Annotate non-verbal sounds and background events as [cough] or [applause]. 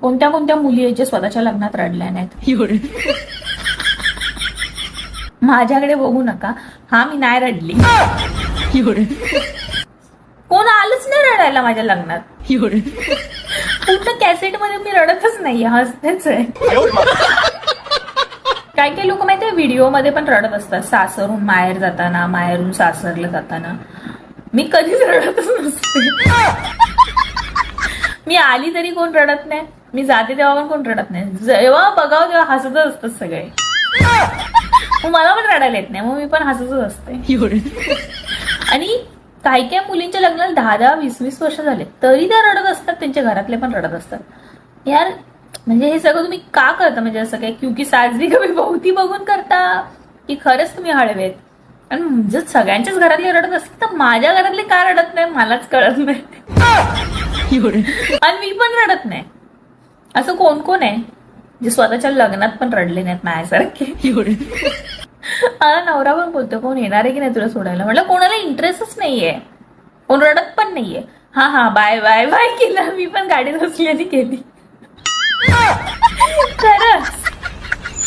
कोणत्या कोणत्या मुली आहेत जे स्वतःच्या लग्नात रडल्या नाहीत? माझ्याकडे बघू नका. हा मी नाही रडली. कोण आलंच नाही रडायला माझ्या लग्नात. पूर्ण कॅसेटमध्ये मी रडतच नाही हसतेच आहे. काही काही लोक माहितीये व्हिडिओमध्ये पण रडत असतात. सासरून माहेर जाताना माहेरून सासरला जाताना. मी कधीच रडतच नसते. मी आली तरी कोण रडत नाही? मी जाते तेव्हा पण कोण रडत नाही. जेव्हा बघावं तेव्हा हसतच असतात सगळे. मग मला पण रडायला येत नाही मग मी पण हसतच असते. आणि काही काही मुलींच्या लग्नाला दहा दहा वीस वीस वर्ष झाले. तरी त्या रडत असतात त्यांच्या घरातले पण रडत असतात. यार म्हणजे हे सगळं तुम्ही का करता? म्हणजे असं काय क्योंकि साजरी कमी बहुती बघून करता? की खरंच तुम्ही हळवेत? आणि जर सगळ्यांच्याच घरातले रडत असतील तर माझ्या घरातले का रडत नाही? मलाच कळत नाही. आणि मी पण रडत नाही. असं कोण कोण आहे? जे स्वतःच्या लग्नात पण रडले नाहीत माझ्यासारखे. मला नवरा पण बोलतो कोण येणार आहे की नाही तुला सोडायला? म्हटलं कोणाला इंटरेस्टच नाहीये. कोण रडत पण नाहीये. हा हा बाय बाय बाय केलं. मी पण गाडीत बसली आणि केली. [laughs]